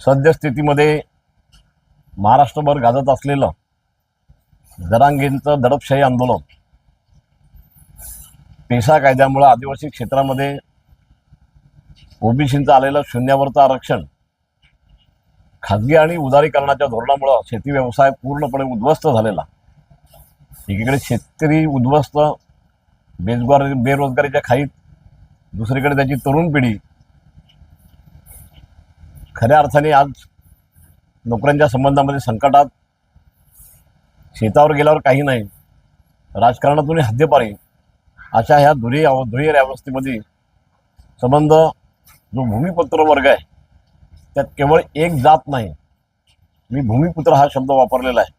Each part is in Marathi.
सद्यस्थितीमध्ये महाराष्ट्रभर गाजत असलेलं जरांगेंचं दडपशाही आंदोलन पेसा कायद्यामुळं आदिवासी क्षेत्रामध्ये ओबीसींचं आलेलं शून्यावरचं आरक्षण खाजगी आणि उदारीकरणाच्या धोरणामुळं शेती व्यवसाय पूर्णपणे उद्ध्वस्त झालेला. एकीकडे शेतकरी उद्ध्वस्त बेजगार बेरोजगारीच्या खाईत दुसरीकडे त्याची तरुण पिढी खऱ्या अर्थाने आज नोकऱ्यांच्या संबंधामध्ये संकटात शेतावर गेल्यावर काही नाही राजकारणातून हद्दपारी अशा ह्या दुरी अव दुहेर अवस्थेमध्ये संबंध जो भूमिपुत्र वर्ग आहे त्यात केवळ एक जात नाही. मी भूमिपुत्र हा शब्द वापरलेला आहे.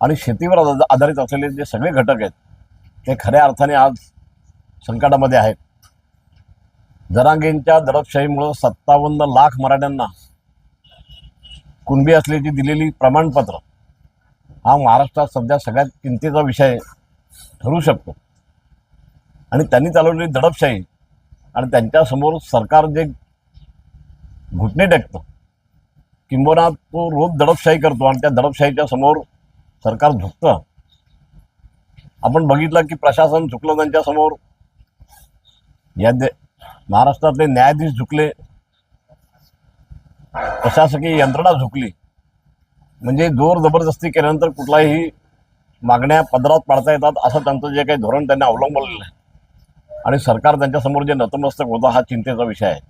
आणि शेतीवर आधारित असलेले जे सगळे घटक आहेत ते खऱ्या अर्थाने आज संकटामध्ये आहेत. जरांगेंच्या दडपशाहीमुळं सत्तावन्न लाख मराठ्यांना कुणबी असल्याची दिलेली प्रमाणपत्र हा महाराष्ट्रात सध्या सगळ्यात चिंतेचा विषय ठरू शकतो. आणि त्यांनी चालवलेली दडपशाही आणि त्यांच्यासमोर सरकार जे घुटणे टेकतं किंबहुना तो रोज दडपशाही करतो आणि त्या दडपशाहीच्या समोर सरकार झुकतं. आपण बघितलं की प्रशासन झुकलं त्यांच्यासमोर या दे महाराष्ट्रातले न्यायाधीश झुकले. प्रशासकीय यंत्रणा झुकली. म्हणजे जोर जबरदस्ती केल्यानंतर कुठलाही मागण्या पदरात पाडता येतात असं त्यांचं जे काही धोरण त्यांनी अवलंबलेलं आहे. आणि सरकार त्यांच्यासमोर जे नतमस्तक होतं हा चिंतेचा विषय आहे.